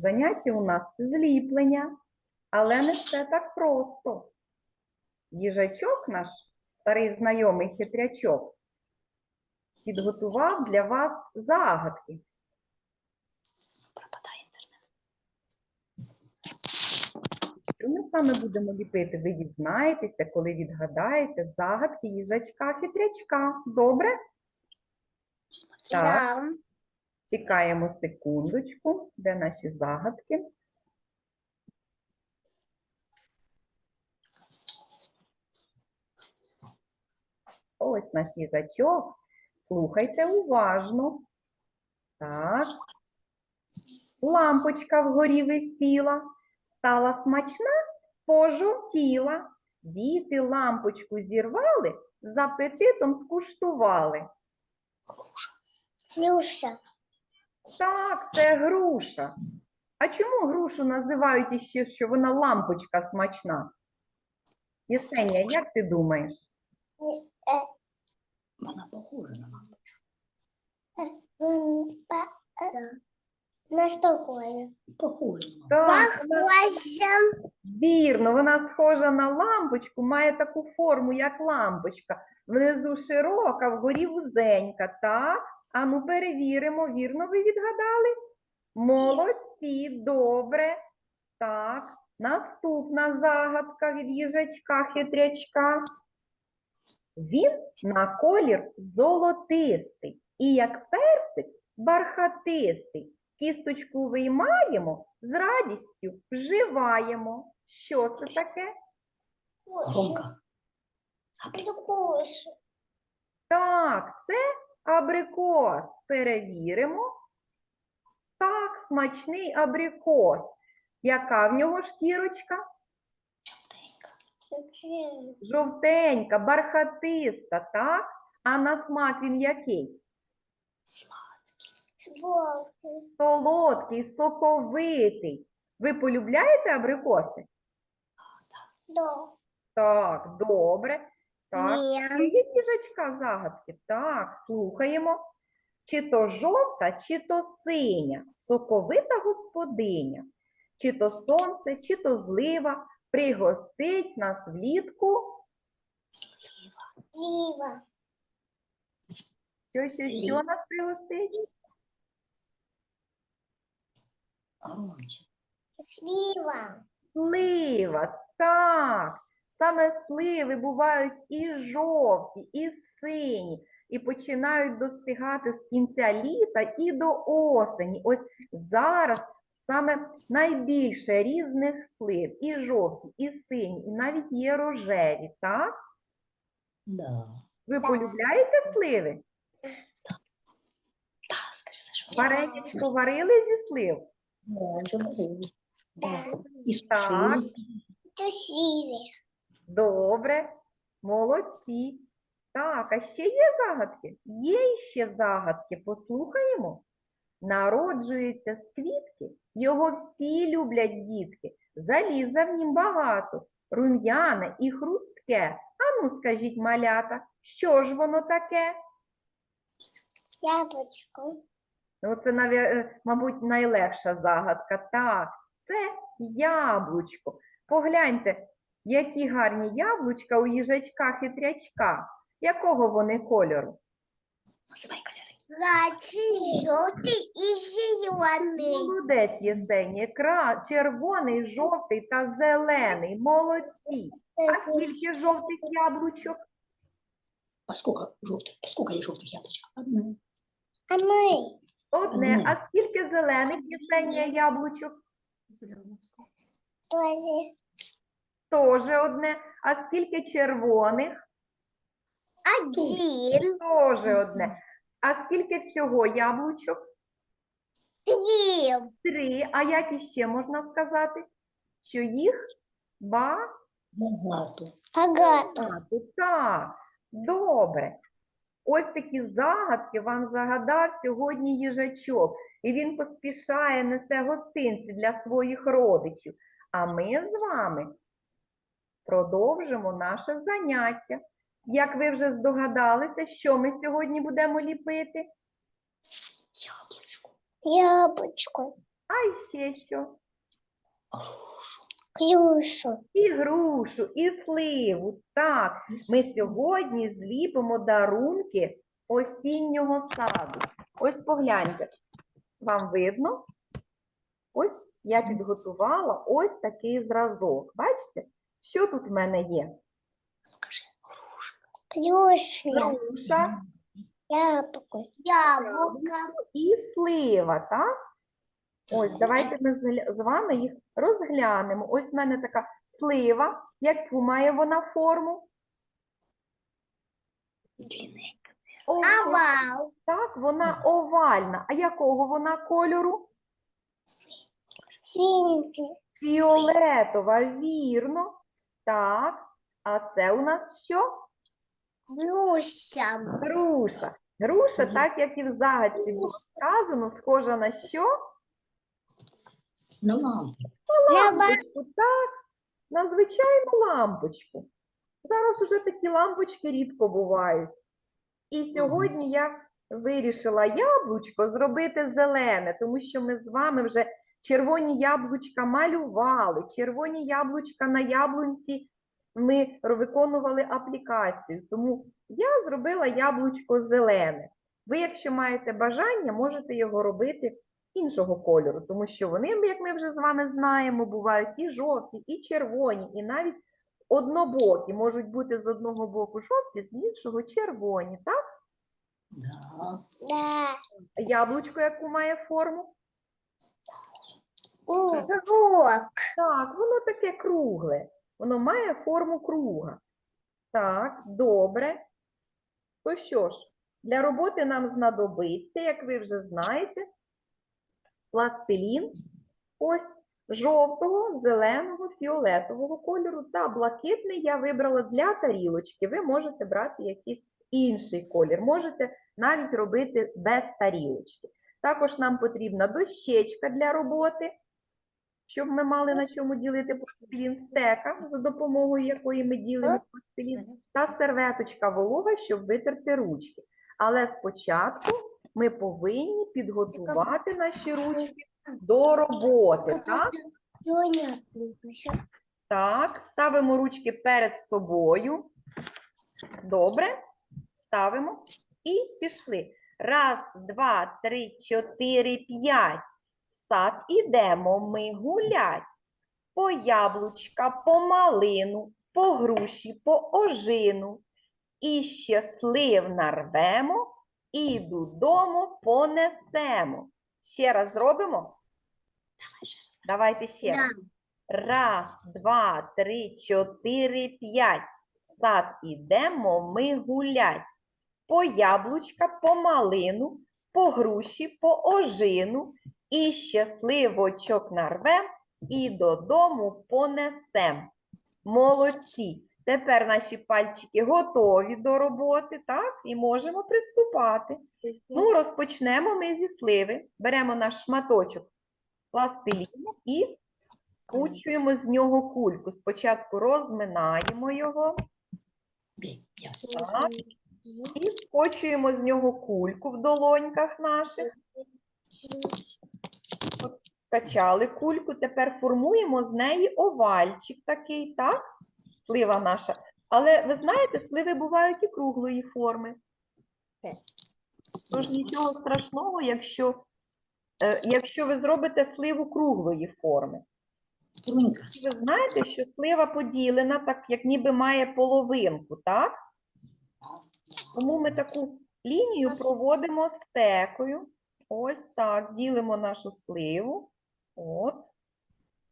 Заняття у нас зліплення, але не все так просто. Їжачок наш, старий знайомий хитрячок, підготував для вас загадки. Пропадає інтернет. Що ми саме будемо ліпити? Ви дізнаєтеся, коли відгадаєте загадки їжачка-хитрячка. Добре? Так. Чекаємо секундочку, де наші загадки. Ось наш їжачок. Слухайте уважно. Так. Лампочка вгорі висіла, стала смачна, пожовтіла. Діти лампочку зірвали, з апетитом скуштували. Нюша. Так, це груша. А чому грушу називають іще, що вона лампочка смачна? Єсенія, як ти думаєш? Вона похожа на лампочку. спокойно. Похожа. Так, вона- вірно, вона схожа на лампочку, має таку форму, як лампочка. Внизу широка, вгорі вузенька, так? А ну перевіримо, вірно ви відгадали? Молодці, добре. Так, наступна загадка від їжачка-хитрячка. Він на колір золотистий і як персик бархатистий. Кісточку виймаємо, з радістю вживаємо. Що це таке? Громка. Абрикос. Так, це абрикос. Перевіримо. Так, смачний абрикос. Яка в нього шкірочка? Жовтенька. Жовтенька, бархатиста, так? А на смак він який? Сладкий. Солодкий, соковитий. Ви полюбляєте абрикоси? Да. Так, добре. Так. Чи є їжачка загадки? Так, слухаємо. Чи то жовта, чи то синя, соковита господиня, чи то сонце, чи то злива, пригостить нас влітку. Слива. Що, що, що нас пригостить? Громче. Слива. Слива, так. Саме сливи бувають і жовті, і сині, і починають достигати з кінця літа і до осені. Ось зараз саме найбільше різних слив, і жовті, і сині, і навіть є рожеві, так? Да. Ви полюбляєте сливи? Да, скажи, що? Вареничко варили зі слив? Да. Да. Так. сушили. Добре, молодці. Так, а ще є загадки? Є ще загадки, послухаємо. Народжується з квітки, його всі люблять дітки. Заліза в нім багато, рум'яне і хрустке. Ану, скажіть, малята, що ж воно таке? Яблочко. Ну, це, е, мабуть, найлегша загадка. Так, це яблучко. Погляньте, які гарні яблучка у їжачка-хитрячка. Якого вони кольору? Називай кольори. Красный, желтый и зеленый. Молодець, Єсенія. Кра... Червоний, жовтий та зелений. Молодці. А скільки жовтих яблучок? А скільки жовтих? А скільки є жовтих яблучок? Одне. А мы? Одне. Одне. А скільки зелених Єсенія яблучок? Тоже. Тоже одне. А скільки червоних? Один. Тоже одне. А скільки всього яблучок? Три. Три. А як іще можна сказати? Що їх багато. Багато. Так, добре. Ось такі загадки вам загадав сьогодні їжачок. І він поспішає, несе гостинці для своїх родичів. А ми з вами продовжимо наше заняття. Як ви вже здогадалися, що ми сьогодні будемо ліпити? Яблучко. Яблочко. А ще що? Клюшу. І грушу, і сливу. Так, ми сьогодні зліпимо дарунки осіннього саду. Ось погляньте. Вам видно? Ось я підготувала ось такий зразок. Бачите, що тут в мене є? Клюшня. Груша Яблоко. Яблоко. і слива, так? Ось, давайте ми з- з вами їх розглянемо. Ось в мене така слива. Яку має вона форму? Овал. Овал. Так, вона овальна. А якого вона кольору? Свинки. Фіолетова, вірно. Так. А це у нас що? Клюша. Груша. Груша, так як і в загадці було сказано, схожа на що? На лампу. На Лампочку, так, на звичайну лампочку. Зараз уже такі лампочки рідко бувають. І сьогодні я вирішила яблучко зробити зелене, тому що ми з вами вже червоні яблучка малювали, червоні яблучка на яблунці ми виконували аплікацію. Тому я зробила яблучко зелене. Ви, якщо маєте бажання, можете його робити іншого кольору, тому що вони, як ми вже з вами знаємо, бувають і жовті, і червоні, і навіть однобокі. Можуть бути з одного боку жовті, з іншого червоні. Так? Да. Да. Яблучко, яку має форму? Урок. Так, воно таке кругле. Воно має форму круга. Так, добре. То що ж, для роботи нам знадобиться, як ви вже знаєте, пластилін. Ось жовтого, зеленого, фіолетового кольору та блакитний я вибрала для тарілочки. Ви можете брати якийсь інший колір. Можете навіть робити без тарілочки. Також нам потрібна дощечка для роботи, щоб ми мали на чому ділити пластилін стека, за допомогою якої ми ділимо пластилін, та серветочка волога, щоб витерти ручки. Але спочатку ми повинні підготувати наші ручки до роботи. Так? Так, ставимо ручки перед собою. Добре. Ставимо і пішли. Раз, два, три, чотири, п'ять. Сад ідемо ми гулять. По яблучка, по малину, по груші, по ожину. І щаслив нарвемо, і додому понесемо. Ще раз зробимо? Давайте ще раз. Раз, два, три, чотири, п'ять. Сад ідемо ми гулять. По яблучка, по малину, по груші, по ожину. І щасливочок нарвем, і додому понесем. Молодці! Тепер наші пальчики готові до роботи, так? І можемо приступати. Ну, розпочнемо ми зі сливи. Беремо наш шматочок пластиліну і скручуємо з нього кульку. Спочатку розминаємо його так, і скочуємо з нього кульку в долоньках наших. От Скачали кульку, тепер формуємо з неї овальчик такий, так? Слива наша. Але ви знаєте, сливи бувають і круглої форми. Тож нічого страшного, якщо, е, якщо ви зробите сливу круглої форми. Ви знаєте, що слива поділена, так як ніби має половинку, так? Тому ми таку лінію проводимо стекою. Ось так, ділимо нашу сливу. От.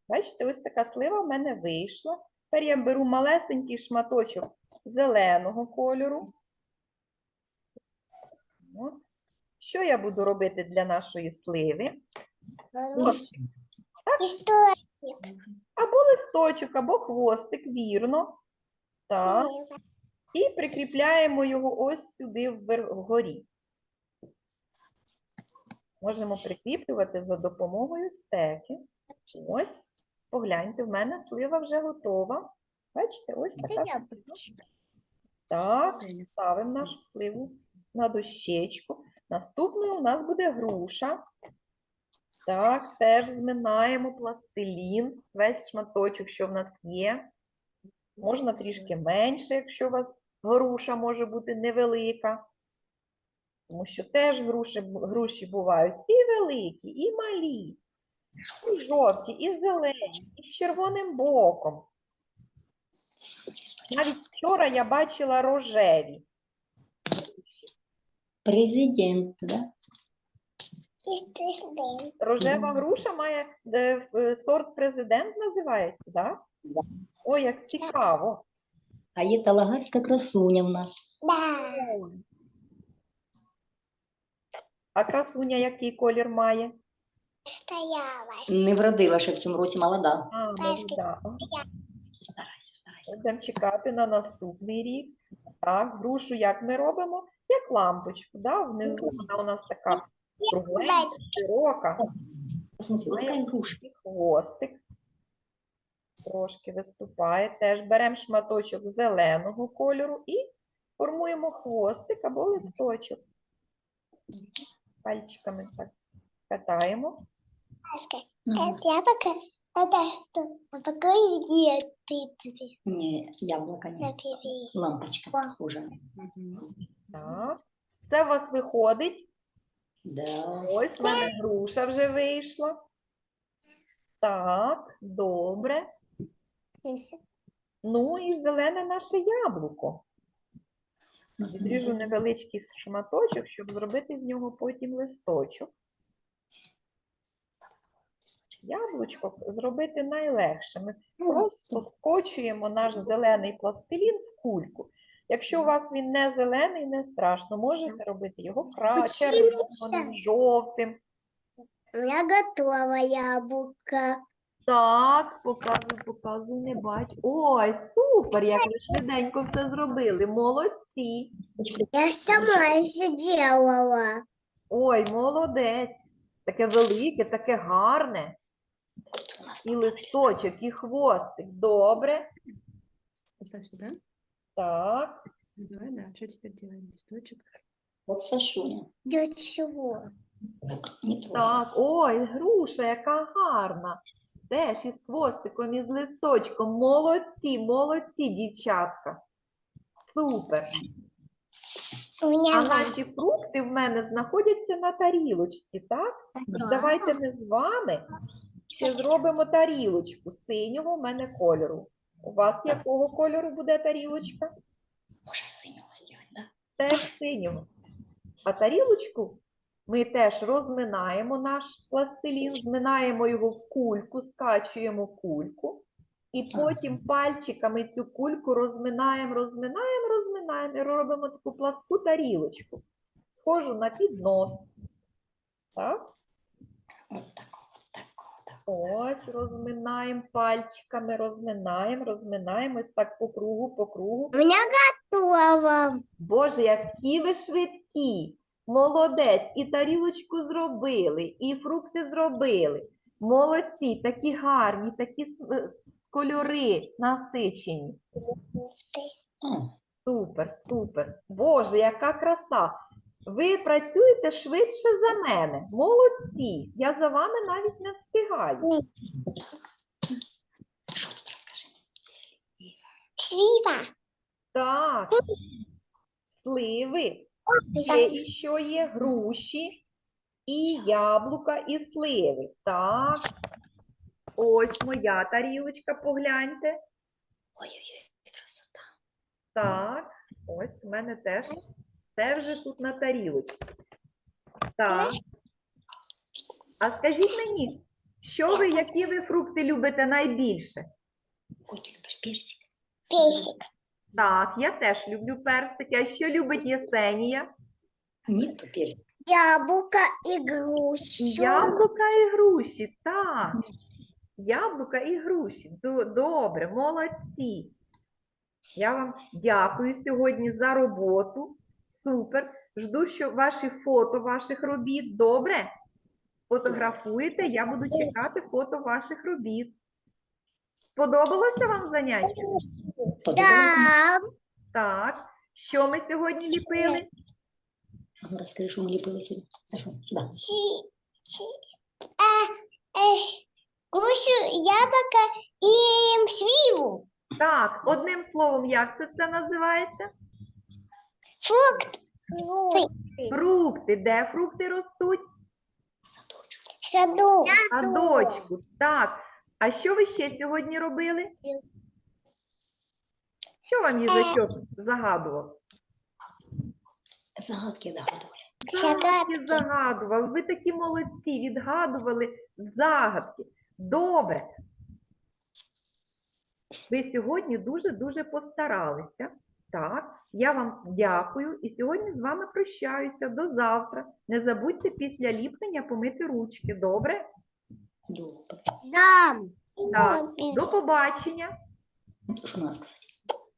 Бачите, ось така слива в мене вийшла. Тепер я беру малесенький шматочок зеленого кольору. От. Що я буду робити для нашої сливи? История. Або листочок, або хвостик, вірно. Так. І прикріпляємо його ось сюди вгорі. Можемо прикріплювати за допомогою стеки. Ось, погляньте, в мене слива вже готова. Бачите, ось така. Так, ставимо нашу сливу на дощечку. Наступною у нас буде груша. Так, теж зминаємо пластилін, весь шматочок, що в нас є. Можна трішки менше, якщо у вас груша може бути невелика. Тому що теж груші, груші бувають і великі, і малі, і жовті, і зелені, і з червоним боком. Навіть вчора я бачила рожеві. Президент, да? Естественно. Рожева груша має е, е, сорт президент називається, так? Да. Ой, як цікаво. А є талагарська красуня в нас. Да. А красуня який колір має? Стоялась. Не вродила ще в цьому році молода. А, Пешки. молода. Старайся, старайся. Будемо чекати на наступний рік. Так, грушу як ми робимо? Як лампочку, да? Внизу вона у нас така кругленька, широка. Посмотри, от така груша. Хвостик трошки виступає. Теж беремо шматочок зеленого кольору і формуємо хвостик або листочок Пальчиками так катаємо. Машка, Мгм. это я пока... Это что? А пока где ты тебе Ні, яблука, ні. напевей? Лампочка похожа. Так. Все у вас виходить. Да. Ось в мене груша вже вийшла. Так, добре. Ну і зелене наше яблуко. Відріжу невеличкий шматочок, щоб зробити з нього потім листочок. Яблучко зробити найлегше. Ми просто скочуємо наш зелений пластилін в кульку. Якщо у вас він не зелений, не страшно, можете робити його кра- Училися. червоним, жовтим. У меня готово яблоко. Так, показуй, показуй, не бачу. Ой, супер, як ви швиденько все зробили. Молодці. Я сама все делала. Ой, молодець. Таке велике, таке гарне. І листочок, і хвостик. Добре. Поставь сюда. Так. Давай, да. Что теперь делаем? Листочек. От Сашуня. Для чего? Не. Так, ой, груша, яка гарна. Теж із хвостиком, із листочком. Молодці, молодці, дівчатка. Супер. А наші фрукти в мене знаходяться на тарілочці, так? Тож давайте ми з вами ще зробимо тарілочку синього в мене кольору. У вас якого кольору буде тарілочка? Може синього зробити, да? Теж синього. А тарілочку ми теж розминаємо наш пластилін, зминаємо його в кульку, скачуємо кульку. І потім пальчиками цю кульку розминаємо, розминаємо, розминаємо і робимо таку пласку тарілочку. Схожу на піднос. Так? Ось розминаємо пальчиками, розминаємо, розминаємо ось так по кругу, по кругу. У меня готово. Боже, які ви швидкі! Молодець! І тарілочку зробили, і фрукти зробили. Молодці, такі гарні, такі е, кольори насичені. Супер, супер. Боже, яка краса! Ви працюєте швидше за мене. Молодці! Я за вами навіть не встигаю. що тут розкажи? Слива. Так, сливи. І що є? Груші, і яблука, і сливи. Так. Ось моя тарілочка, погляньте. Ой-ой-ой, красота. Так, ось в мене теж все вже тут на тарілочці. Так. А скажіть мені, що ви, які ви фрукти любите найбільше? Ти любиш персик? Песик. Так, я теж люблю персики. А що любить Єсенія? Ні, то персик. Яблоко и грушу. Яблука і груші, так. Яблука і груші. Добре, молодці. Я вам дякую сьогодні за роботу. Супер. Жду, що ваші фото ваших робіт. Добре? Фотографуєте, я буду чекати фото ваших робіт. Сподобалося вам заняття? Да. Так. Що ми сьогодні ліпили? А ну розкажи, що ми ліпили сьогодні. Сашу, сюди. Чи- чи- Э, кушаю яблоко и ем сливу. Так, одним словом, як це все називається? Фрукт. Фрукти. Де фрукти ростуть? Садочок. В. Садочку. Так. А що ви ще сьогодні робили? Що вам їжачок загадував? Загадки нагадували. Загадки загадував. Ви такі молодці, відгадували загадки. Добре. Ви сьогодні дуже-дуже постаралися. Так, я вам дякую і сьогодні з вами прощаюся. До завтра. Не забудьте після ліпнення помити ручки. Добре? Добре. Да. Так. До побачення. Що сказати?